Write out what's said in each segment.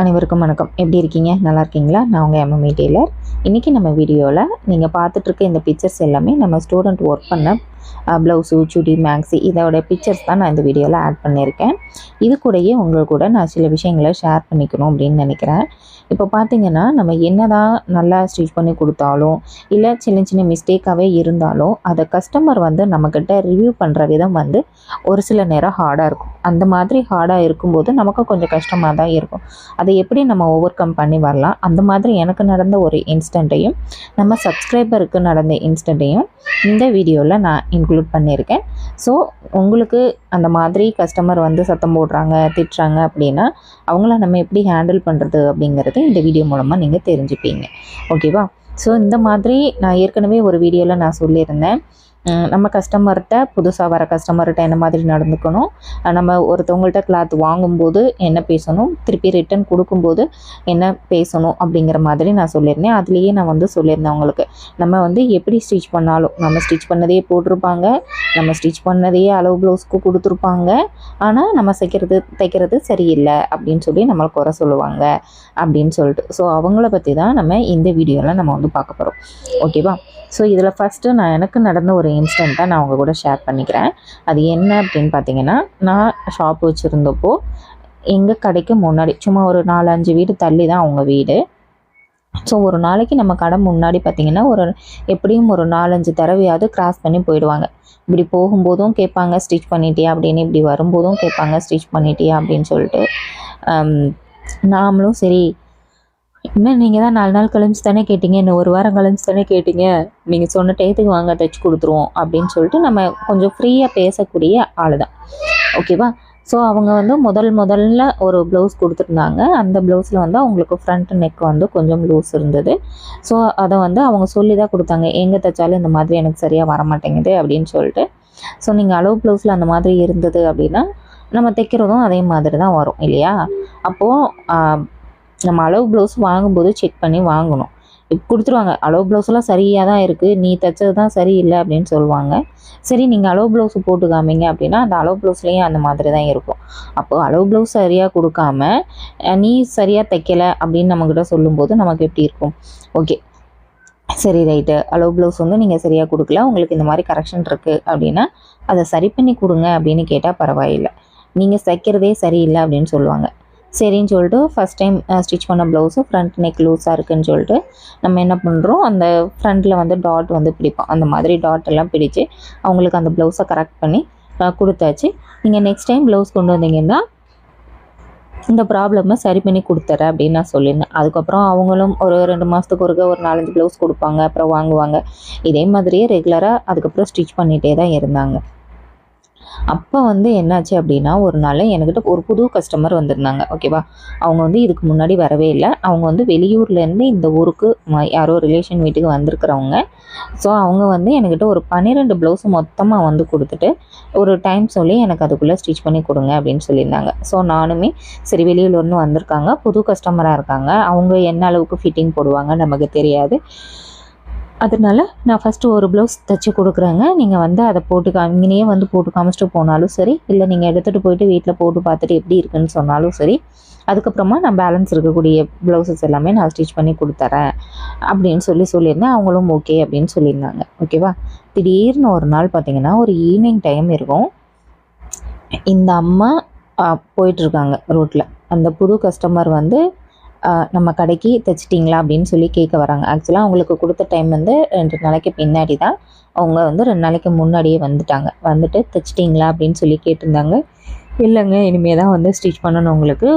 அனைவருக்கும் வணக்கம். எப்படி இருக்கீங்க? நல்லா இருக்கீங்களா? நான் உங்கள் எம்எம்இ டெய்லர். இன்றைக்கி நம்ம வீடியோவில் நீங்கள் பார்த்துட்ருக்க இந்த பிக்சர்ஸ் எல்லாமே நம்ம ஸ்டூடெண்ட் ஒர்க் பண்ண ப்ளவுஸு சுடி மேக்ஸி இதோட பிக்சர்ஸ் தான் நான் இந்த வீடியோவில் ஆட் பண்ணியிருக்கேன். இது கூடயே உங்களுக்கு கூட நான் சில விஷயங்களை ஷேர் பண்ணிக்கணும் அப்படின்னு நினைக்கிறேன். இப்போ பார்த்தீங்கன்னா நம்ம என்னதான் நல்லா ஸ்டிச் பண்ணி கொடுத்தாலும் இல்லை சின்ன சின்ன மிஸ்டேக்காகவே இருந்தாலும் அதை கஸ்டமர் வந்து நம்மக்கிட்ட ரிவ்யூ பண்ணுற விதம் வந்து ஒரு சில நேரம் ஹார்டாக இருக்கும். அந்த மாதிரி ஹார்டாக இருக்கும்போது நமக்கு கொஞ்சம் கஷ்டமாக தான் இருக்கும். அதை எப்படி நம்ம ஓவர் கம் பண்ணி வரலாம்? அந்த மாதிரி எனக்கு நடந்த ஒரு இன்ஸ்டண்ட்டையும் நம்ம சப்ஸ்கிரைபருக்கு நடந்த இன்ஸ்டண்ட்டையும் இந்த வீடியோவில் நான் இன்க்ளூட் பண்ணியிருக்கேன். ஸோ உங்களுக்கு அந்த மாதிரி கஸ்டமர் வந்து சத்தம் போடுறாங்க திட்டுறாங்க அப்படின்னா அவங்கள நம்ம எப்படி ஹேண்டில் பண்ணுறது அப்படிங்கிறது இந்த வீடியோ மூலமாக நீங்கள் தெரிஞ்சுப்பீங்க. ஓகேவா ஸோ இந்த மாதிரி நான் ஏற்கனவே ஒரு வீடியோவில் நான் சொல்லியிருந்தேன். நம்ம கஸ்டமர்கிட்ட புதுசாக வர கஸ்டமர்கிட்ட என்ன மாதிரி நடந்துக்கணும்? நம்ம ஒருத்தவங்கள்ட்ட கிளாத் வாங்கும்போது என்ன பேசணும்? திருப்பி ரிட்டர்ன் கொடுக்கும்போது என்ன பேசணும்? அப்படிங்கிற மாதிரி நான் சொல்லியிருந்தேன். அதுலேயே நான் வந்து சொல்லியிருந்தேன் அவங்களுக்கு நம்ம வந்து எப்படி ஸ்டிச் பண்ணாலும் நம்ம ஸ்டிச் பண்ணதையே போட்டிருப்பாங்க. நம்ம ஸ்டிச் பண்ணதையே அளவு ப்ளவுஸ்க்கு கொடுத்துருப்பாங்க. ஆனால் நம்ம தைக்கிறது தைக்கிறது சரியில்லை அப்படின்னு சொல்லி நம்மளை குறை சொல்லுவாங்க அப்படின்னு சொல்லிட்டு. ஸோ அவங்கள பற்றி தான் நம்ம இந்த வீடியோவில் நம்ம வந்து பார்க்க போகிறோம் ஓகேவா ஸோ இதில் ஃபஸ்ட்டு நான் எனக்கு நடந்த ஒரு இன்சிடெண்ட்டாக நான் உங்கள் கூட ஷேர் பண்ணிக்கிறேன். அது என்ன அப்படின்னு பார்த்தீங்கன்னா நான் ஷாப் வச்சுருந்தப்போ எங்கள் கடைக்கு முன்னாடி சும்மா ஒரு நாலஞ்சு வீடு தள்ளி தான் அவங்க வீடு. ஸோ ஒரு நாளைக்கு நம்ம கடை முன்னாடி பார்த்தீங்கன்னா ஒரு எப்படியும் ஒரு நாலஞ்சு தடவையாவது கிராஸ் பண்ணி போயிடுவாங்க. இப்படி போகும்போதும் கேட்பாங்க ஸ்டிச் பண்ணிட்டியா? அப்படின்னு இப்படி வரும்போதும் கேட்பாங்க ஸ்டிச் பண்ணிட்டியா? அப்படின்னு சொல்லிட்டு நாமளும் சரி இன்னும் நீங்கள் தான் நாலு நாள் கழிஞ்சு தானே கேட்டீங்க? இன்னும் ஒரு வாரம் கழிஞ்சு தானே கேட்டீங்க? நீங்கள் சொன்ன டயத்துக்கு வாங்க தைச்சு கொடுத்துருவோம் அப்படின்னு சொல்லிட்டு நம்ம கொஞ்சம் ஃப்ரீயாக பேசக்கூடிய ஆள் தான் ஓகேவா ஸோ அவங்க வந்து முதல் முதல்ல ஒரு ப்ளவுஸ் கொடுத்துருந்தாங்க. அந்த ப்ளவுஸில் வந்து அவங்களுக்கு ஃப்ரண்ட் நெக் வந்து கொஞ்சம் லூஸ் இருந்தது. ஸோ அதை வந்து அவங்க சொல்லி தான் கொடுத்தாங்க. எங்கே தைச்சாலும் இந்த மாதிரி எனக்கு சரியாக வர மாட்டேங்குது அப்படின்னு சொல்லிட்டு. ஸோ நீங்கள் அளவு ப்ளவுஸில் அந்த மாதிரி இருந்தது அப்படின்னா நம்ம தைக்கிறதும் அதே மாதிரி தான் வரும் இல்லையா? அப்போது நம்ம அளவு ப்ளவுஸ் வாங்கும்போது செக் பண்ணி வாங்கணும். இப்போ கொடுத்துருவாங்க அளவு ப்ளவுஸ்லாம் சரியாக தான் இருக்குது நீ தைச்சது தான் சரியில்லை அப்படின்னு சொல்லுவாங்க. சரி நீங்கள் அளவு ப்ளவுஸ் போட்டு காமிங்க அப்படின்னா அந்த அளவு ப்ளவுஸ்லேயும் அந்த மாதிரி தான் இருக்கும். அப்போது அளவு ப்ளவுஸ் சரியாக கொடுக்காம நீ சரியாக தைக்கலை அப்படின்னு நம்மக்கிட்ட சொல்லும்போது நமக்கு எப்படி இருக்கும்? ஓகே. சரி ரைட்டு. அளவு ப்ளவுஸ் வந்து நீங்கள் சரியாக கொடுக்கல உங்களுக்கு இந்த மாதிரி கரெக்ஷன் இருக்குது அப்படின்னா அதை சரி பண்ணி கொடுங்க அப்படின்னு கேட்டால் பரவாயில்லை. நீங்கள் தைக்கிறதே சரியில்லை அப்படின்னு சொல்லுவாங்க. சரின்னு சொல்லிட்டு ஃபஸ்ட் டைம் ஸ்டிச் பண்ண ப்ளவுஸு ஃப்ரண்ட் நெக் லூஸாக இருக்குன்னு சொல்லிட்டு நம்ம என்ன பண்ணுறோம் அந்த ஃப்ரண்ட்டில் வந்து டாட் வந்து பிடிப்போம். அந்த மாதிரி டாட் எல்லாம் பிடிச்சு அவங்களுக்கு அந்த ப்ளவுஸை கரெக்ட் பண்ணி கொடுத்தாச்சு. நீங்கள் நெக்ஸ்ட் டைம் ப்ளவுஸ் கொண்டு வந்தீங்கன்னா இந்த ப்ராப்ளமை சரி பண்ணி கொடுத்துறேன் அப்படின்னு நான் சொல்லியிருந்தேன் அதுக்கப்புறம் அவங்களும் ஒரு ரெண்டு மாதத்துக்கு ஒருக்க ஒரு நாலஞ்சு ப்ளவுஸ் கொடுப்பாங்க அப்புறம் வாங்குவாங்க. இதே மாதிரியே ரெகுலராக அதுக்கப்புறம் ஸ்டிச் பண்ணிகிட்டே தான் இருந்தாங்க. அப்போ வந்து என்னாச்சு அப்படின்னா ஒரு நாள் என்கிட்ட ஒரு புது கஸ்டமர் வந்திருந்தாங்க ஓகேவா அவங்க வந்து இதுக்கு முன்னாடி வரவே இல்லை. அவங்க வந்து வெளியூர்லேருந்து இந்த ஊருக்கு யாரோ ரிலேஷன் வீட்டுக்கு வந்திருக்கிறவங்க. ஸோ அவங்க வந்து என்கிட்ட ஒரு பன்னிரெண்டு ப்ளவுஸ் மொத்தமாக வந்து கொடுத்துட்டு ஒரு டைம் சொல்லி எனக்கு அதுக்குள்ளே ஸ்டிச் பண்ணி கொடுங்க அப்படின்னு சொல்லியிருந்தாங்க. ஸோ நானுமே சரி வெளியூர்லேருந்து வந்திருக்காங்க புது கஸ்டமராக இருக்காங்க. அவங்க என்ன அளவுக்கு ஃபிட்டிங் போடுவாங்க நமக்கு தெரியாது. அதனால நான் ஃபஸ்ட்டு ஒரு ப்ளவுஸ் தைச்சி கொடுக்குறேங்க. நீங்கள் வந்து அதை போட்டு காமிங்கனையே வந்து போட்டு காமிச்சிட்டு போனாலும் சரி இல்லை நீங்கள் எடுத்துகிட்டு போயிட்டு வீட்டில் போட்டு பார்த்துட்டு எப்படி இருக்குன்னு சொன்னாலும் சரி அதுக்கப்புறமா நான் பேலன்ஸ் இருக்கக்கூடிய ப்ளவுசஸ் எல்லாமே நான் ஸ்டிச் பண்ணி கொடுத்துறேன் அப்படின்னு சொல்லி சொல்லியிருந்தேன். அவங்களும் ஓகே அப்படின்னு சொல்லியிருந்தாங்க. ஓகேவா திடீர்னு ஒரு நாள் பார்த்தீங்கன்னா ஒரு ஈவினிங் டைம் இருக்கும். இந்த அம்மா போயிட்டுருக்காங்க ரோட்டில் அந்த புது கஸ்டமர் வந்து நம்ம கடைக்கு தைச்சிட்டிங்களா அப்படின்னு சொல்லி கேட்க வராங்க. ஆக்சுவலாக அவங்களுக்கு கொடுத்த டைம் வந்து ரெண்டு நாளைக்கு பின்னாடி தான் அவங்க வந்து ரெண்டு நாளைக்கு முன்னாடியே வந்துட்டாங்க. வந்துட்டு தைச்சிட்டிங்களா அப்படின்னு சொல்லி கேட்டிருந்தாங்க. இல்லைங்க இனிமேல் தான் வந்து ஸ்டிச் பண்ணணும் உங்களுக்கு.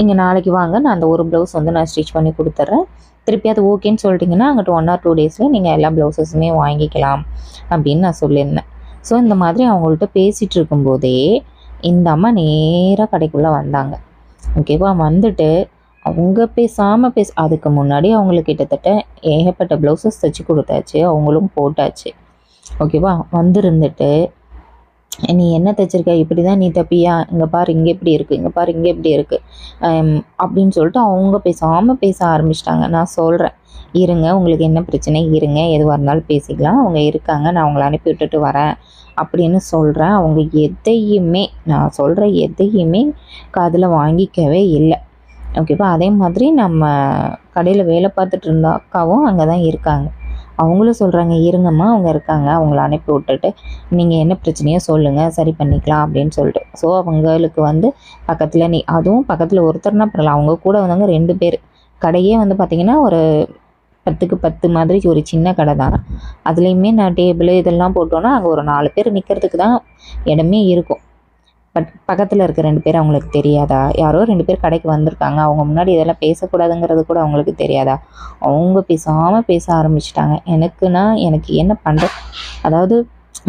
இங்கே நாளைக்கு வாங்க நான் அந்த ஒரு ப்ளவுஸ் வந்து நான் ஸ்டிச் பண்ணி கொடுத்துட்றேன் திருப்பி அது ஓகேன்னு சொல்லிட்டிங்கன்னா அங்கிட்ட ஒன் ஆர் டூ டேஸில் நீங்கள் எல்லா ப்ளவுஸஸுமே வாங்கிக்கலாம் அப்படின்னு நான் சொல்லியிருந்தேன். ஸோ இந்த மாதிரி அவங்கள்ட்ட பேசிகிட்டு இருக்கும்போதே இந்த அம்மா நேராக கடைக்குள்ளே வந்தாங்க. ஓகேவா? வந்துட்டு அவங்க பேசாமல் பேச அதுக்கு முன்னாடி அவங்களுக்கு கிட்டத்தட்ட ஏகப்பட்ட ப்ளவுசஸ் தைச்சி கொடுத்தாச்சு. அவங்களும் போட்டாச்சு. ஓகேவா? வந்திருந்துட்டு நீ என்ன தைச்சிருக்க? இப்படி தான் நீ தப்பியா? இங்கே பாரு இங்கே எப்படி இருக்குது இங்கே பாரு இங்கே எப்படி இருக்குது அப்படின்னு சொல்லிட்டு அவங்க பேசாமல் பேச ஆரம்பிச்சிட்டாங்க. நான் சொல்கிறேன் இருங்க உங்களுக்கு என்ன பிரச்சனை? இருங்க எதுவாக இருந்தாலும் பேசிக்கலாம். அவங்க இருக்காங்க நான் அவங்கள அனுப்பி விட்டுட்டு வரேன். அப்படின்னு சொல்கிறேன் அவங்க எதையுமே நான் சொல்கிற எதையுமே காதில் வாங்கிக்கவே இல்லை. ஓகேவா அதே மாதிரி நம்ம கடையில் வேலை பார்த்துட்டு இருந்த அக்காவும் அங்கே தான் இருக்காங்க. அவங்களும் சொல்கிறாங்க இருங்கம்மா அவங்க இருக்காங்க. அவங்கள அனுப்பி விட்டுட்டு நீங்கள் என்ன பிரச்சனையோ சொல்லுங்கள் சரி பண்ணிக்கலாம் அப்படின்னு சொல்லிட்டு. ஸோ அவங்களுக்கு வந்து பக்கத்தில் நீ அதுவும் பக்கத்தில் ஒருத்தர்னா பரவாயில்ல. அவங்க கூட வந்தவங்க ரெண்டு பேர். கடையே வந்து பார்த்திங்கன்னா ஒரு பத்துக்கு பத்து மாதிரி ஒரு சின்ன கடை தான். அதுலேயுமே நான் டேபிள் இதெல்லாம் போட்டோன்னா அங்கே ஒரு நாலு பேர் நிற்கிறதுக்கு தான் இடமே இருக்கும். பட் பக்கத்தில் இருக்க ரெண்டு பேர் அவங்களுக்கு தெரியாதா? யாரோ ரெண்டு பேர் கடைக்கு வந்திருக்காங்க. அவங்க முன்னாடி இதெல்லாம் பேசக்கூடாதுங்கிறது கூட அவங்களுக்கு தெரியாதா? அவங்க பேசாமல் பேச ஆரம்பிச்சிட்டாங்க. எனக்குன்னா எனக்கு என்ன பண்ணுற அதாவது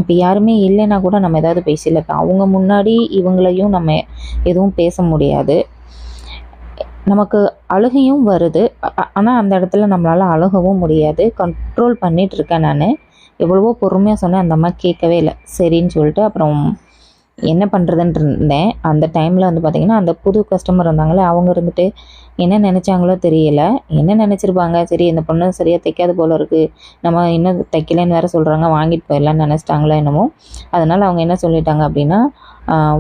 இப்போ யாருமே இல்லைன்னா கூட நம்ம ஏதாவது பேசல இப்போ அவங்க முன்னாடி இவங்களையும் நம்ம எதுவும் பேச முடியாது. நமக்கு அழுகையும் வருது. ஆனால் அந்த இடத்துல நம்மளால் அழுகவும் முடியாது. கண்ட்ரோல் பண்ணிட்டு இருக்கேன் நான். எவ்வளவோ பொறுமையாக சொன்னேன். அந்த அம்மா கேட்கவே இல்லை. சரின்னு சொல்லிட்டு அப்புறம் என்ன பண்ணுறதுன்ட்டு இருந்தேன். அந்த டைமில் வந்து பார்த்திங்கன்னா அந்த புது கஸ்டமர் இருந்தாங்களே அவங்க இருந்துட்டு என்ன நினச்சாங்களோ தெரியல. என்ன நினச்சிருப்பாங்க? சரி இந்த பொண்ணு சரியாக தைக்காது போல இருக்குது நம்ம இன்னும் தைக்கலன்னு வேறு சொல்கிறாங்க வாங்கிட்டு போயிடலான்னு நினச்சிட்டாங்களோ என்னமோ. அதனால் அவங்க என்ன சொல்லிட்டாங்க அப்படின்னா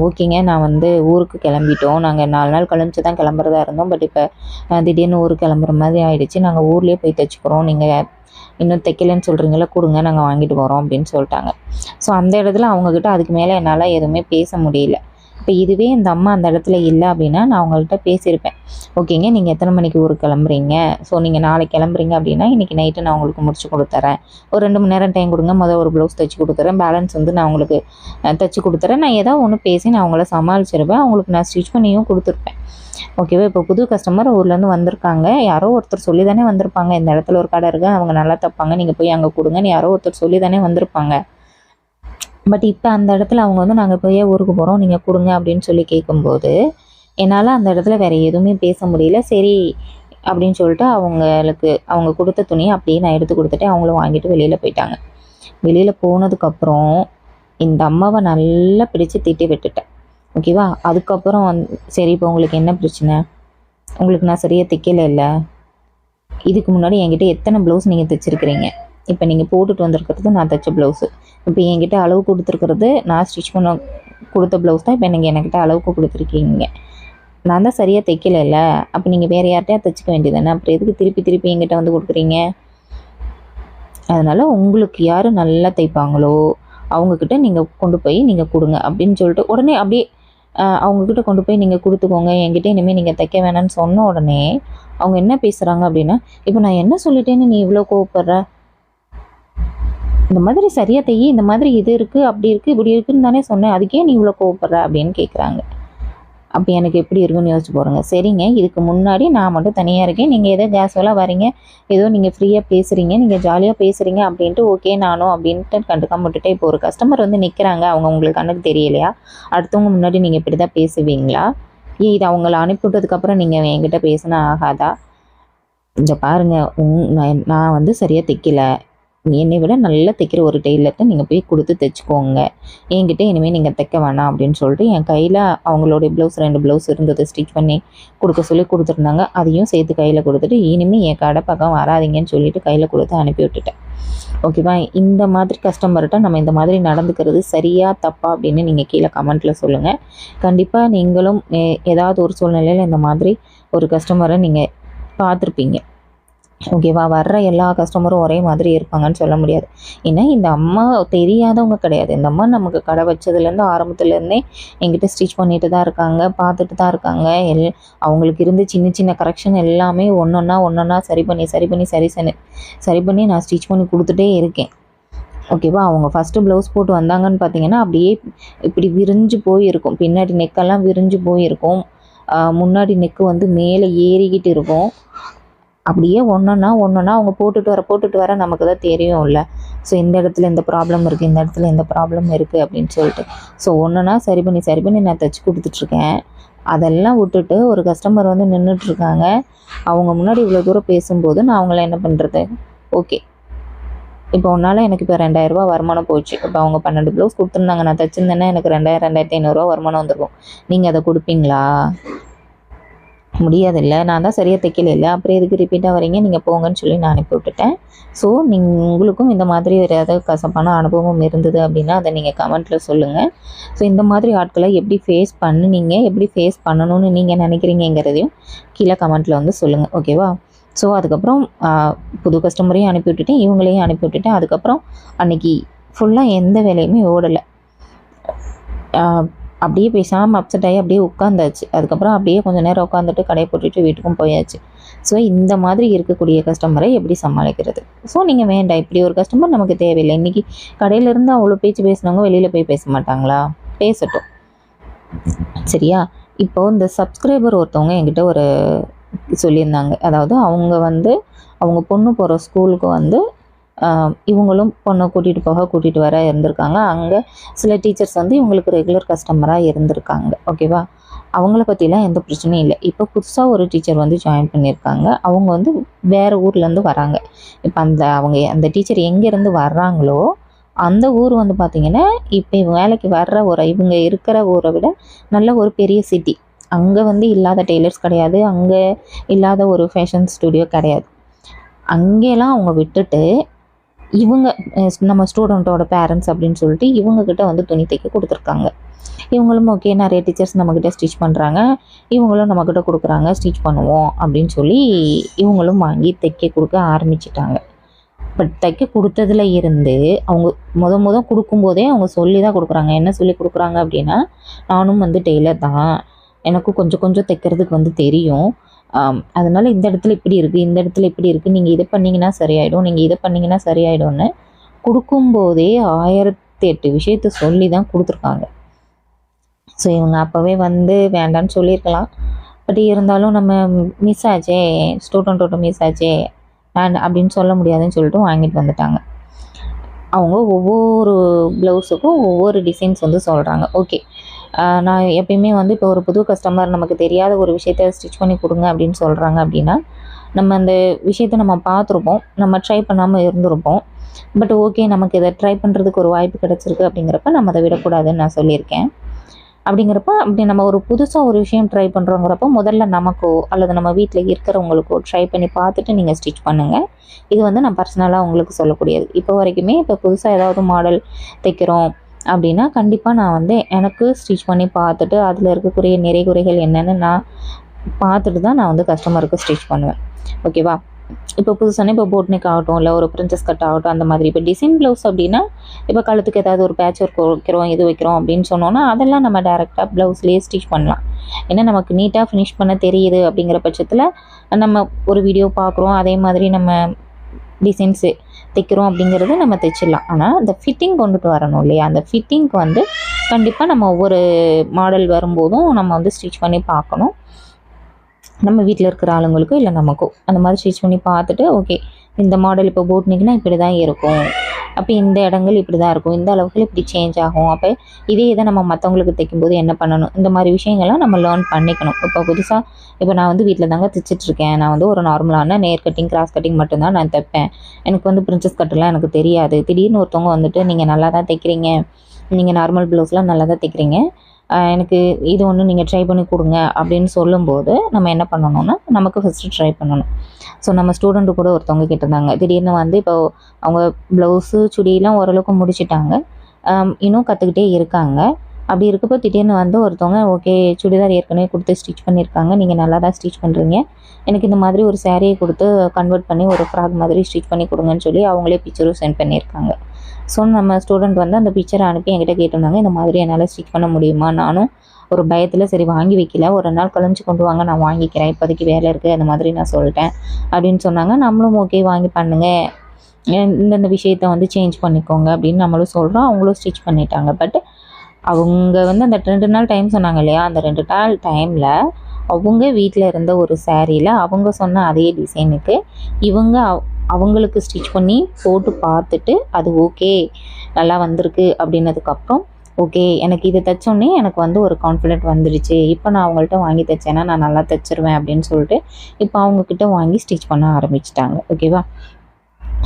ஓகேங்க. நான் வந்து ஊருக்கு கிளம்பிட்டோம். நாங்கள் நாலு நாள் கழிச்சு தான் கிளம்புறதா இருந்தோம். பட் இப்போ திடீர்னு ஊருக்கு கிளம்புற மாதிரி ஆகிடுச்சு நாங்கள் ஊர்லேயே போய் தைச்சிக்கிறோம். நீங்கள் இன்னும் தைக்கலன்னு சொல்கிறீங்களா கொடுங்க. நாங்கள் வாங்கிட்டு வரோம். அப்படின்னு சொல்லிட்டாங்க. ஸோ அந்த இடத்துல அவங்கக்கிட்ட அதுக்கு மேலே என்னால் எதுவுமே பேச முடியல. இப்போ இதுவே இந்த அம்மா அந்த இடத்துல இல்லை அப்படின்னா நான் அவங்கள்ட்ட பேசியிருப்பேன். ஓகேங்க நீங்கள் எத்தனை மணிக்கு ஊருக்கு கிளம்புறீங்க? ஸோ நீங்கள் நாளைக்கு கிளம்புறீங்க அப்படின்னா இன்றைக்கி நைட்டு நான் உங்களுக்கு முடிச்சு கொடுத்துறேன். ஒரு ரெண்டு மணி நேரம் டைம் கொடுங்க. முதல் ஒரு ப்ளவுஸ் தைச்சி கொடுத்துறேன். பேலன்ஸ் வந்து நான் உங்களுக்கு தைச்சி கொடுத்துறேன். நான் ஏதாவது ஒன்று பேசி நான் அவங்கள சமாளிச்சிருப்பேன். அவங்களுக்கு நான் ஸ்டிச் பண்ணியும் கொடுத்துருப்பேன். ஓகேவா இப்போ புது கஸ்டமர் ஊர்லேருந்து வந்திருக்காங்க. யாரோ ஒருத்தர் சொல்லி தானே வந்திருப்பாங்க. இந்த இடத்துல ஒரு கடை இருக்குது அவங்க நல்லா தைப்பாங்க. நீங்கள் போய் அங்கே கொடுங்கன்னு யாரோ ஒருத்தர் சொல்லி தானே வந்திருப்பாங்க. பட் இப்போ அந்த இடத்துல அவங்க வந்து நாங்கள் போய் ஊருக்கு போகிறோம் நீங்கள் கொடுங்க. அப்படின்னு சொல்லி கேட்கும்போது என்னால் அந்த இடத்துல வேறு எதுவுமே பேச முடியல. சரி அப்படின்னு சொல்லிட்டு அவங்களுக்கு அவங்க கொடுத்த துணியை அப்படியே நான் எடுத்து கொடுத்துட்டு அவங்களும் வாங்கிட்டு வெளியில் போயிட்டாங்க. வெளியில் போனதுக்கப்புறம் இந்த அம்மாவை நல்லா பிடிச்சி திட்டி விட்டுட்டேன். ஓகேவா அதுக்கப்புறம் வந் சரி இப்போ உங்களுக்கு என்ன பிரச்சனை? உங்களுக்கு நான் சரியாக தைக்கல இல்லை? இதுக்கு முன்னாடி என்கிட்ட எத்தனை ப்ளவுஸ் நீங்கள் தைச்சிருக்கிறீங்க? இப்போ நீங்கள் போட்டுட்டு வந்திருக்கிறது நான் தைச்ச ப்ளவுஸு. இப்போ என்கிட்ட அளவு கொடுத்துருக்கிறது நான் ஸ்டிச் பண்ண கொடுத்த ப்ளவுஸ் தான் இப்போ நீங்கள் என்கிட்ட அளவுக்கு கொடுத்துருக்கீங்க. நான் தான் சரியாக தைக்கலைல்ல? அப்போ நீங்கள் வேறு யார்கிட்டயா தைச்சிக்க வேண்டியதானே அப்புறம் எதுக்கு திருப்பி திருப்பி என்கிட்ட வந்து கொடுக்குறீங்க? அதனால் உங்களுக்கு யார் நல்லா தைப்பாங்களோ அவங்கக்கிட்ட நீங்கள் கொண்டு போய் நீங்கள் கொடுங்க அப்படின்னு சொல்லிட்டு உடனே அப்படியே அவங்கக்கிட்ட கொண்டு போய் நீங்கள் கொடுத்துக்கோங்க. என்கிட்ட இனிமேல் நீங்கள் தைக்க வேணாம்னு சொன்ன உடனே அவங்க என்ன பேசுகிறாங்க அப்படின்னா இப்போ நான் என்ன சொல்லிட்டேன்னு நீ இவ்வளோ கோவப்படுற? இந்த மாதிரி சரியாக தையி இந்த மாதிரி இது இருக்குது அப்படி இருக்குது இப்படி இருக்குன்னு தானே சொன்னேன். அதுக்கே நீ இவ்வளோ கோவப்படுற அப்படின்னு கேட்குறாங்க அப்போ எனக்கு எப்படி இருக்குன்னு யோசிச்சு போகிறேங்க சரிங்க இதுக்கு முன்னாடி நான் மட்டும் தனியாக இருக்கேன். நீங்கள் ஏதோ கேஷுவலாக வரீங்க. ஏதோ நீங்கள் ஃப்ரீயாக பேசுகிறீங்க நீங்கள் ஜாலியாக பேசுகிறீங்க அப்படின்ட்டு ஓகே நானும் அப்படின்ட்டு கண்டுக்காம விட்டுட்டு இப்போ ஒரு கஸ்டமர் வந்து நிற்கிறாங்க அவங்க உங்களுக்கு கண்ணுக்கு தெரியலையா? அடுத்தவங்க முன்னாடி நீங்கள் இப்படி தான் பேசுவீங்களா? ஏன் இது அவங்கள அனுப்பிவிட்டதுக்கப்புறம் நீங்கள் என்கிட்ட பேசினா ஆகாதா? கொஞ்சம் பாருங்கள் உங் நான் நான் வந்து சரியாக தைக்கல. என்னை விட நல்லா தைக்கிற ஒரு டெய்லர்கிட்ட நீங்கள் போய் கொடுத்து தைச்சிக்கோங்க. என்கிட்ட இனிமேல் நீங்கள் தைக்க வேணாம் அப்படின்னு சொல்லிட்டு என் கையில் அவங்களுடைய ப்ளவுஸ் ரெண்டு ப்ளவுஸ் இருந்தது. ஸ்டிச் பண்ணி கொடுக்க சொல்லி கொடுத்துருந்தாங்க. அதையும் சேர்த்து கையில் கொடுத்துட்டு இனிமேல் என் கடை பக்கம் வராதிங்கன்னு சொல்லிட்டு கையில் கொடுத்து அனுப்பி விட்டுட்டேன். ஓகேவா இந்த மாதிரி கஸ்டமர்கிட்ட நம்ம இந்த மாதிரி நடந்துக்கிறது சரியா தப்பா அப்படின்னு நீங்கள் கீழே கமெண்ட்டில் சொல்லுங்கள் கண்டிப்பாக நீங்களும் ஏதாவது ஒரு சூழ்நிலையில் இந்த மாதிரி ஒரு கஸ்டமரை நீங்கள் பார்த்துருப்பீங்க. ஓகேவா வர்ற எல்லா கஸ்டமரும் ஒரே மாதிரி இருப்பாங்கன்னு சொல்ல முடியாது. ஏன்னா இந்த அம்மா தெரியாதவங்க கிடையாது. இந்த அம்மா நமக்கு கடை வச்சதுலேருந்து ஆரம்பத்துலேருந்தே எங்கிட்ட ஸ்டிச் பண்ணிட்டு தான் இருக்காங்க பார்த்துட்டு தான் இருக்காங்க. எல் அவங்களுக்கு இருந்து சின்ன சின்ன கரெக்ஷன் எல்லாமே ஒன்றொன்னா ஒன்றொன்னா சரி பண்ணி சரி பண்ணி சரி சரி சரி பண்ணி நான் ஸ்டிச் பண்ணி கொடுத்துட்டே இருக்கேன். ஓகேவா அவங்க ஃபஸ்ட்டு ப்ளவுஸ் போட்டு வந்தாங்கன்னு பார்த்தீங்கன்னா அப்படியே இப்படி விரிஞ்சு போயிருக்கும். பின்னாடி நெக்கெல்லாம் விரிஞ்சு போயிருக்கும். முன்னாடி நெக்கு வந்து மேலே ஏறிக்கிட்டு இருக்கும். அப்படியே ஒன்றுன்னா ஒன்றொன்னா அவங்க போட்டுட்டு வர போட்டுட்டு வர நமக்கு தான் தெரியும்ல. ஸோ இந்த இடத்துல இந்த ப்ராப்ளம் இருக்குது இந்த இடத்துல இந்த ப்ராப்ளம் இருக்குது அப்படின்னு சொல்லிட்டு. ஸோ ஒன்றுனா சரி பண்ணி சரி பண்ணி நான் தைச்சி கொடுத்துட்ருக்கேன் அதெல்லாம் விட்டுட்டு ஒரு கஸ்டமர் வந்து நின்றுட்டுருக்காங்க அவங்க முன்னாடி இவ்வளோ தூரம் பேசும்போது நான் அவங்கள என்ன பண்ணுறது ஓகே இப்போ உன்னால் எனக்கு இப்போ ரெண்டாயிரரூபா வருமானம் போச்சு. இப்போ அவங்க பன்னெண்டு ப்ளவுஸ் கொடுத்துருந்தாங்க. நான் தைச்சிருந்தேன்னா எனக்கு ரெண்டாயிரம் ரெண்டாயிரத்தி ஐநூறுரூவா வருமானம் வந்திருக்கும். நீங்கள் அதை கொடுப்பீங்களா? முடியாதில்ல. நான் தான் சரியாக தைக்கல இல்லை அப்புறம் எதுக்கு ரிப்பீட்டாக வரீங்க நீங்கள் போங்கன்னு சொல்லி நான் அனுப்பி விட்டுட்டேன். ஸோ நீங்கள் உங்களுக்கும் இந்த மாதிரி ஒரு ஏதாவது கசப்பான அனுபவம் இருந்தது அப்படின்னா அதை நீங்கள் கமெண்ட்டில் சொல்லுங்கள் ஸோ இந்த மாதிரி ஆட்களை எப்படி ஃபேஸ் பண்ணுனீங்க? எப்படி ஃபேஸ் பண்ணணும்னு நீங்கள் நினைக்கிறீங்கிறதையும் கீழே கமெண்ட்டில் வந்து சொல்லுங்கள் ஓகேவா ஸோ அதுக்கப்புறம் புது கஸ்டமரையும் அனுப்பி விட்டுட்டேன். இவங்களையும் அனுப்பி விட்டுட்டேன். அதுக்கப்புறம் அன்னைக்கு ஃபுல்லாக எந்த வேலையுமே ஓடலை. அப்படியே பேசாமல் அப்செட் ஆகி அப்படியே உட்காந்தாச்சு அதுக்கப்புறம் அப்படியே கொஞ்சம் நேரம் உட்காந்துட்டு கடையை போட்டுட்டு வீட்டுக்கும் போயாச்சு. ஸோ இந்த மாதிரி இருக்கக்கூடிய கஸ்டமரை எப்படி சமாளிக்கிறது? ஸோ நீங்கள் வேண்டாம். இப்படி ஒரு கஸ்டமர் நமக்கு தேவையில்லை. இன்றைக்கி கடையிலேருந்து அவ்வளோ பேச்சு பேசினவங்க வெளியில் போய் பேச மாட்டாங்களா? பேசட்டும். சரியா? இப்போது இந்த சப்ஸ்கிரைபர் ஒருத்தவங்க என்கிட்ட ஒரு சொல்லியிருந்தாங்க. அதாவது அவங்க வந்து அவங்க பொண்ணு போகிற ஸ்கூலுக்கு வந்து இவங்களும் பொண்ணை கூட்டிகிட்டு போக கூட்டிகிட்டு வர இருந்திருக்காங்க. அங்கே சில டீச்சர்ஸ் வந்து இவங்களுக்கு ரெகுலர் கஸ்டமராக இருந்திருக்காங்க. ஓகேவா அவங்கள பற்றிலாம் எந்த பிரச்சனையும் இல்லை. இப்போ புதுசாக ஒரு டீச்சர் வந்து ஜாயின் பண்ணியிருக்காங்க அவங்க வந்து வேறு ஊர்லேருந்து வராங்க. இப்போ அந்த அவங்க அந்த டீச்சர் எங்கேருந்து வர்றாங்களோ அந்த ஊர் வந்து பார்த்திங்கன்னா இப்போ இவங்க வேலைக்கு வர்ற ஊரை இவங்க இருக்கிற ஊரை விட நல்ல ஒரு பெரிய சிட்டி அங்கே வந்து இல்லாத டெய்லர்ஸ் கிடையாது. அங்கே இல்லாத ஒரு ஃபேஷன் ஸ்டுடியோ கிடையாது. அங்கேலாம் அவங்க விட்டுட்டு இவங்க நம்ம ஸ்டூடெண்ட்டோட பேரண்ட்ஸ் அப்படின்னு சொல்லிட்டு இவங்கக்கிட்ட வந்து துணி தைக்க கொடுத்துருக்காங்க. இவங்களும் ஓகே நிறைய டீச்சர்ஸ் நம்மக்கிட்ட ஸ்டிச் பண்ணுறாங்க இவங்களும் நம்மக்கிட்ட கொடுக்குறாங்க ஸ்டிச் பண்ணுவோம் அப்படின்னு சொல்லி இவங்களும் வாங்கி தைக்க கொடுக்க ஆரம்பிச்சிட்டாங்க. பட் தைக்க கொடுத்ததுல இருந்து அவங்க முத முத கொடுக்கும்போதே அவங்க சொல்லி தான் கொடுக்குறாங்க. என்ன சொல்லி கொடுக்குறாங்க அப்படின்னா நானும் வந்து டெய்லர் தான். எனக்கும் கொஞ்சம் கொஞ்சம் தைக்கிறதுக்கு வந்து தெரியும். அதனால் இந்த இடத்துல இப்படி இருக்குது இந்த இடத்துல இப்படி இருக்குது நீங்கள் இதை பண்ணீங்கன்னா சரியாயிடும். நீங்கள் இதை பண்ணிங்கன்னா சரியாயிடும்னு கொடுக்கும்போதே ஆயிரத்தி எட்டு விஷயத்த சொல்லி தான் கொடுத்துருக்காங்க. ஸோ இவங்க அப்போவே வந்து வேண்டான்னு சொல்லியிருக்கலாம். பட் இருந்தாலும் நம்ம மிஸ் ஆச்சே ஸ்டூடெண்ட்டோட மிஸ் ஆச்சே நான் அப்படின்னு சொல்ல முடியாதுன்னு சொல்லிட்டு வாங்கிட்டு வந்துட்டாங்க. அவங்க ஒவ்வொரு ப்ளவுஸுக்கும் ஒவ்வொரு டிசைன்ஸ் வந்து சொல்கிறாங்க ஓகே நான் எப்பயுமே வந்து இப்போ ஒரு புது கஸ்டமர் நமக்கு தெரியாத ஒரு விஷயத்த ஸ்டிச் பண்ணி கொடுங்க அப்படின்னு சொல்கிறாங்க அப்படின்னா நம்ம அந்த விஷயத்த நம்ம பார்த்துருப்போம். நம்ம ட்ரை பண்ணாமல் இருந்திருப்போம். பட் ஓகே நமக்கு இதை ட்ரை பண்ணுறதுக்கு ஒரு வாய்ப்பு கிடச்சிருக்கு அப்படிங்கிறப்ப நம்ம அதை விடக்கூடாதுன்னு நான் சொல்லியிருக்கேன். அப்படிங்கிறப்ப அப்படி நம்ம ஒரு புதுசாக ஒரு விஷயம் ட்ரை பண்ணுறோங்கிறப்போ முதல்ல நமக்கோ அல்லது நம்ம வீட்டில் இருக்கிறவங்களுக்கோ ட்ரை பண்ணி பார்த்துட்டு நீங்கள் ஸ்டிச் பண்ணுங்கள் இது வந்து நான் பர்சனலாக உங்களுக்கு சொல்லக்கூடியது. இப்போ வரைக்குமே இப்போ புதுசாக ஏதாவது மாடல் தைக்கிறோம். அப்படின்னா கண்டிப்பாக நான் வந்து எனக்கு ஸ்டிச் பண்ணி பார்த்துட்டு அதில் இருக்கக்கூடிய நிறை குறைகள் என்னென்னு நான் பார்த்துட்டு தான் நான் வந்து கஸ்டமருக்கு ஸ்டிச் பண்ணுவேன். ஓகேவா இப்போ புதுசான இப்போ போட் நெக் ஆகட்டும் இல்லை ஒரு பிரின்சஸ் கட் ஆகட்டும் அந்த மாதிரி. இப்போ டிசைன் ப்ளவுஸ் அப்படின்னா இப்போ கழுத்துக்கு ஏதாவது ஒரு பேட்ச் ஒர்க் வைக்கிறோம் இது வைக்கிறோம் அப்படின்னு சொன்னோன்னா அதெல்லாம் நம்ம டேரெக்டாக ப்ளவுஸ்லேயே ஸ்டிச் பண்ணலாம். ஏன்னா நமக்கு நீட்டாக ஃபினிஷ் பண்ண தெரியுது அப்படிங்கிற பட்சத்தில் நம்ம ஒரு வீடியோ பார்க்குறோம் அதே மாதிரி நம்ம டிசைன்ஸு தைக்கிறோம் அப்படிங்கிறது நம்ம தைச்சிடலாம். ஆனால் அந்த ஃபிட்டிங் கொண்டுட்டு வரணும் இல்லையா? அந்த ஃபிட்டிங்க்கு வந்து கண்டிப்பாக நம்ம ஒவ்வொரு மாடல் வரும்போதும் நம்ம வந்து ஸ்டிச் பண்ணி பார்க்கணும். நம்ம வீட்டில் இருக்கிற ஆளுங்களுக்கும் இல்லை நமக்கும் அந்த மாதிரி ஸ்டிச் பண்ணி பார்த்துட்டு ஓகே இந்த மாடல் இப்போ போட்னிக்னா இப்படி தான் இருக்கும். அப்போ இந்த இடங்கள் இப்படி தான் இருக்கும். இந்த அளவுக்கு இப்படி சேஞ்ச் ஆகும். அப்போ இதே இதை நம்ம மற்றவங்களுக்கு தைக்கும்போது என்ன பண்ணணும்? இந்த மாதிரி விஷயங்கள்லாம் நம்ம லேர்ன் பண்ணிக்கணும். இப்போ புதுசாக இப்போ நான் வந்து வீட்டில் தாங்க தைச்சிட்டு இருக்கேன். நான் வந்து ஒரு நார்மலான நேர் கட்டிங் கிராஸ் கட்டிங் மட்டும்தான் நான் தைப்பேன். எனக்கு வந்து பிரின்சஸ் கட்டெல்லாம் எனக்கு தெரியாது. திடீர்னு ஒருத்தவங்க வந்துட்டு நீங்கள் நல்லா தான் தைக்கிறீங்க. நீங்கள் நார்மல் ப்ளவுஸ்லாம் நல்லா தான் தைக்கிறீங்க. எனக்கு இது ஒன்று நீங்கள் ட்ரை பண்ணி கொடுங்க அப்படின்னு சொல்லும்போது நம்ம என்ன பண்ணணும்னா நமக்கு ஃபஸ்ட்டு ட்ரை பண்ணணும். ஸோ நம்ம ஸ்டூடெண்ட்டு கூட ஒருத்தவங்க கேட்டிருந்தாங்க. திடீர்னு வந்து இப்போ அவங்க ப்ளவுஸு சுடியெல்லாம் ஓரளவுக்கு முடிச்சிட்டாங்க. இன்னும் கற்றுக்கிட்டே இருக்காங்க. அப்படி இருக்கப்போ திடீர்னு வந்து ஒருத்தவங்க ஓகே சுடிதார் ஏற்கனவே கொடுத்து ஸ்டிச் பண்ணியிருக்காங்க. நீங்கள் நல்லா தான் ஸ்டிச் பண்ணுறீங்க எனக்கு இந்த மாதிரி ஒரு சேரீயை கொடுத்து கன்வெர்ட் பண்ணி ஒரு ஃப்ராக் மாதிரி ஸ்டிச் பண்ணி கொடுங்கன்னு சொல்லி அவங்களே பிக்சரும் சென்ட் பண்ணியிருக்காங்க. ஸோ நம்ம ஸ்டூடெண்ட் வந்து அந்த பிக்சரை அனுப்பி என்கிட்ட கேட்டிருந்தாங்க. இந்த மாதிரி என்னால் ஸ்டிச் பண்ண முடியுமா? நானும் ஒரு பயத்தில் சரி வாங்கி வைக்கல. ஒரு நாள் கழிஞ்சு கொண்டு வாங்க நான் வாங்கிக்கிறேன். இப்போதைக்கு வேலை இருக்குது அந்த மாதிரி நான் சொல்லிட்டேன் அப்படின்னு சொன்னாங்க. நம்மளும் ஓகே வாங்கி பண்ணுங்கள் இந்தந்த விஷயத்த வந்து சேஞ்ச் பண்ணிக்கோங்க அப்படின்னு நம்மளும் சொல்கிறோம் அவங்களும் ஸ்டிச் பண்ணிட்டாங்க. பட் அவங்க வந்து அந்த ரெண்டு நாள் டைம் சொன்னாங்க இல்லையா? அந்த ரெண்டு நாள் டைமில் அவங்க வீட்டில் இருந்த ஒரு சேரீயில் அவங்க சொன்ன அதே டிசைனுக்கு இவங்க அவங்களுக்கு ஸ்டிச் பண்ணி போட்டு பார்த்துட்டு அது ஓகே நல்லா வந்திருக்கு அப்படின்னதுக்கப்புறம் ஓகே எனக்கு இது தைச்சோன்னே எனக்கு வந்து ஒரு கான்ஃபிடென்ட் வந்துடுச்சு இப்போ நான் அவங்கள்ட்ட வாங்கி தைச்சேன்னா நான் நல்லா தைச்சிருவேன் அப்படின்னு சொல்லிட்டு இப்போ அவங்கக்கிட்ட வாங்கி ஸ்டிச் பண்ண ஆரம்பிச்சிட்டாங்க ஓகேவா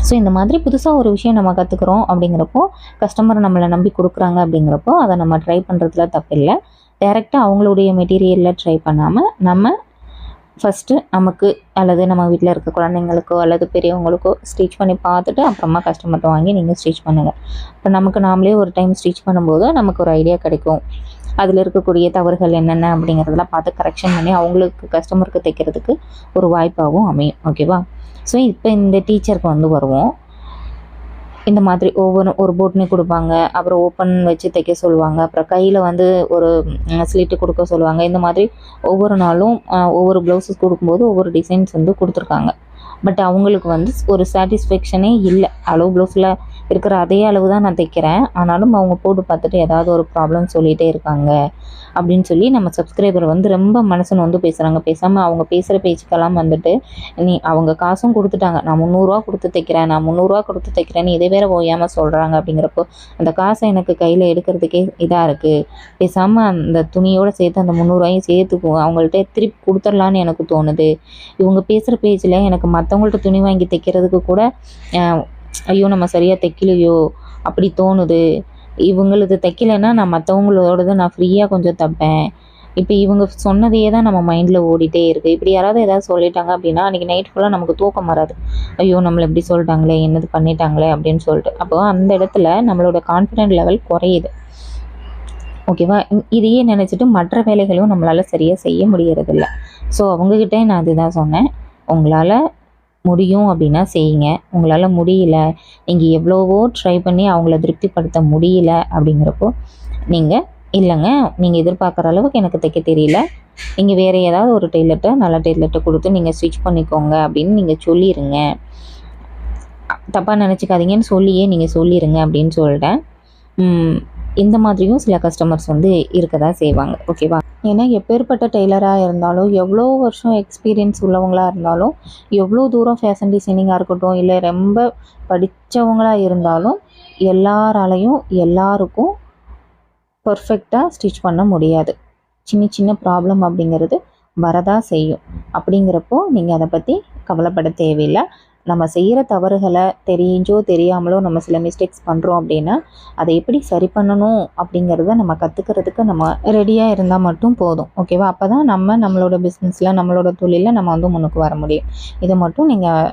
ஸோ இந்த மாதிரி புதுசாக ஒரு விஷயம் நம்ம கற்றுக்குறோம் அப்படிங்கிறப்போ கஸ்டமர் நம்மளை நம்பி கொடுக்குறாங்க அப்படிங்கிறப்போ அதை நம்ம ட்ரை பண்ணுறதுல தப்பில்லை. டேரெக்டாக அவங்களுடைய மெட்டீரியலில் ட்ரை பண்ணாமல் நம்ம ஃபஸ்ட்டு நமக்கு அல்லது நம்ம வீட்டில் இருக்க குழந்தைங்களுக்கோ அல்லது பெரியவங்களுக்கோ ஸ்டிச் பண்ணி பார்த்துட்டு அப்புறமா கஸ்டமர்கிட்ட வாங்கி நீங்கள் ஸ்டிச் பண்ணுங்கள் இப்போ நமக்கு நாமளே ஒரு டைம் ஸ்டிச் பண்ணும்போது நமக்கு ஒரு ஐடியா கிடைக்கும். அதில் இருக்கக்கூடிய தவறுகள் என்னென்ன அப்படிங்கிறதெல்லாம் பார்த்து கரெக்ஷன் பண்ணி அவங்களுக்கு கஸ்டமருக்கு தைக்கிறதுக்கு ஒரு வாய்ப்பாகவும் அமையும். ஓகேவா ஸோ இப்போ இந்த டீச்சருக்கு வந்து வருவோம். இந்த மாதிரி ஒவ்வொரு ஒரு போட்னே கொடுப்பாங்க. அப்புறம் ஓப்பன் வச்சு தைக்க சொல்லுவாங்க. அப்புறம் கையில் வந்து ஒரு ஸ்லிட்டு கொடுக்க சொல்லுவாங்க. இந்த மாதிரி ஒவ்வொரு நாளும் ஒவ்வொரு ப்ளவுஸஸ் கொடுக்கும்போது ஒவ்வொரு டிசைன்ஸ் வந்து கொடுத்துருக்காங்க. பட் அவங்களுக்கு வந்து ஒரு சாட்டிஸ்ஃபேக்ஷனே இல்லை. அளவு ப்ளவுஸில் இருக்கிற அதே அளவு தான் நான் தைக்கிறேன். ஆனாலும் அவங்க போட்டு பார்த்துட்டு ஏதாவது ஒரு ப்ராப்ளம் சொல்லிகிட்டே இருக்காங்க. அப்படின்னு சொல்லி நம்ம சப்ஸ்கிரைபர் வந்து ரொம்ப மனசுன்னு வந்து பேசுகிறாங்க பேசாமல் அவங்க பேசுகிற பேச்சுக்கெல்லாம் வந்துட்டு நீ அவங்க காசும் கொடுத்துட்டாங்க. நான் முந்நூறுரூவா கொடுத்து தைக்கிறேன். நான் முந்நூறுரூவா கொடுத்து தைக்கிறேன்னு இதை வேற ஓயாமல் சொல்கிறாங்க அப்படிங்கிறப்போ அந்த காசை எனக்கு கையில் எடுக்கிறதுக்கே இதாக இருக்குது பேசாமல் அந்த துணியோடு சேர்த்து அந்த முந்நூறுவாயும் சேர்த்து அவங்கள்ட்ட திருப்பி கொடுத்துடலான்னு எனக்கு தோணுது. இவங்க பேசுகிற பேச்சில் எனக்கு மற்றவங்கள்ட்ட துணி வாங்கி தைக்கிறதுக்கு கூட ஐயோ நம்ம சரியாக தைக்கலையோ? அப்படி தோணுது. இவங்களது தைக்கலைன்னா நான் மற்றவங்களோடது நான் ஃப்ரீயாக கொஞ்சம் தைப்பேன். இப்போ இவங்க சொன்னதையே தான் நம்ம மைண்டில் ஓடிட்டே இருக்குது இப்படி யாராவது ஏதாவது சொல்லிட்டாங்க அப்படின்னா அன்றைக்கி நைட் ஃபுல்லாக நமக்கு தூக்கம் வராது. ஐயோ நம்மளை இப்படி சொல்லிட்டாங்களே என்னது பண்ணிட்டாங்களே அப்படின்னு சொல்லிட்டு. அப்போ அந்த இடத்துல நம்மளோட கான்ஃபிடென்ட் லெவல் குறையுது. ஓகேவா இதையே நினச்சிட்டு மற்ற வேலைகளையும் நம்மளால் சரியாக செய்ய முடியறதில்ல. ஸோ அவங்கக்கிட்டே நான் அதுதான் சொன்னேன். உங்களால் முடியும் அப்படின்னா செய்யுங்க. உங்களால் முடியல நீங்கள் எவ்வளவோ ட்ரை பண்ணி அவங்கள திருப்திப்படுத்த முடியல அப்படிங்கிறப்போ நீங்கள் இல்லைங்க நீங்கள் எதிர்பார்க்குற அளவுக்கு எனக்கு தைக்க தெரியல. நீங்கள் வேறு ஏதாவது ஒரு டெய்லர்கிட்ட நல்ல டெய்லர்கிட்ட கொடுத்து நீங்கள் ஸ்டிச் பண்ணிக்கோங்க அப்படின்னு நீங்கள் சொல்லிடுங்க தப்பாக நினச்சிக்காதீங்கன்னு சொல்லியே நீங்கள் சொல்லிடுங்க அப்படின்னு சொல்லிட்டேன் இந்த மாதிரியும் சில கஸ்டமர்ஸ் வந்து இருக்க தான் செய்வாங்க ஓகேவா ஏன்னா எப்பேற்பட்ட டெய்லராக இருந்தாலும் எவ்வளோ வருஷம் எக்ஸ்பீரியன்ஸ் உள்ளவங்களாக இருந்தாலும் எவ்வளோ தூரம் ஃபேஷன் டிசைனிங்காக இருக்கட்டும் இல்லை ரொம்ப படித்தவங்களாக இருந்தாலும் எல்லாராலையும் எல்லாருக்கும் பர்ஃபெக்டாக ஸ்டிச் பண்ண முடியாது. சின்ன சின்ன ப்ராப்ளம் அப்படிங்கிறது வரதா செய்யும். அப்படிங்கிறப்போ நீங்கள் அதை பற்றி கவலைப்பட தேவையில்லை. நம்ம செய்கிற தவறுகளை தெரிஞ்சோ தெரியாமலோ நம்ம சில மிஸ்டேக்ஸ் பண்ணுறோம் அப்படின்னா அதை எப்படி சரி பண்ணணும் அப்படிங்கிறத நம்ம கற்றுக்கிறதுக்கு நம்ம ரெடியாக இருந்தால் மட்டும் போதும். ஓகேவா அப்போ தான் நம்ம நம்மளோட பிஸ்னஸில் நம்மளோட தொழிலில் நம்ம வந்து முன்னுக்கு வர முடியும். இதை மட்டும் நீங்கள்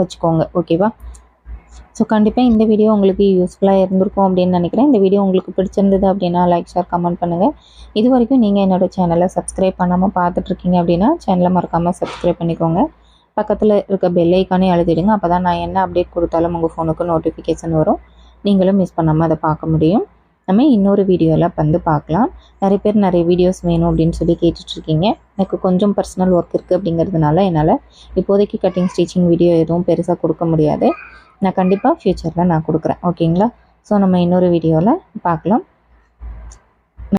வச்சுக்கோங்க. ஓகேவா ஸோ கண்டிப்பாக இந்த வீடியோ உங்களுக்கு யூஸ்ஃபுல்லாக இருந்திருக்கும் அப்படின்னு நினைக்கிறேன். இந்த வீடியோ உங்களுக்கு பிடிச்சிருந்தது அப்படின்னா லைக் ஷேர் கமெண்ட் பண்ணுங்கள் இது வரைக்கும் நீங்கள் என்னோட சேனலை சப்ஸ்கிரைப் பண்ணாமல் பார்த்துட்ருக்கீங்க அப்படின்னா சேனலை மறக்காமல் சப்ஸ்கிரைப் பண்ணிக்கோங்க. பக்கத்தில் இருக்க பெல் ஐக்கானே அழுத்திடுங்க. அப்போ தான் நான் என்ன அப்டேட் கொடுத்தாலும் உங்கள் ஃபோனுக்கு நோட்டிஃபிகேஷன் வரும். நீங்களும் மிஸ் பண்ணாமல் அதை பார்க்க முடியும். நம்ம இன்னொரு வீடியோவில் வந்து பார்க்கலாம். நிறைய பேர் நிறைய வீடியோஸ் வேணும் அப்படின்னு சொல்லி கேட்டுட்ருக்கீங்க எனக்கு கொஞ்சம் பர்சனல் ஒர்க் இருக்குது அப்படிங்கிறதுனால என்னால் இப்போதைக்கு கட்டிங் ஸ்டிச்சிங் வீடியோ எதுவும் பெருசாக கொடுக்க முடியாது. நான் கண்டிப்பாக ஃப்யூச்சரில் நான் கொடுக்குறேன். ஓகேங்களா ஸோ நம்ம இன்னொரு வீடியோவில் பார்க்கலாம்.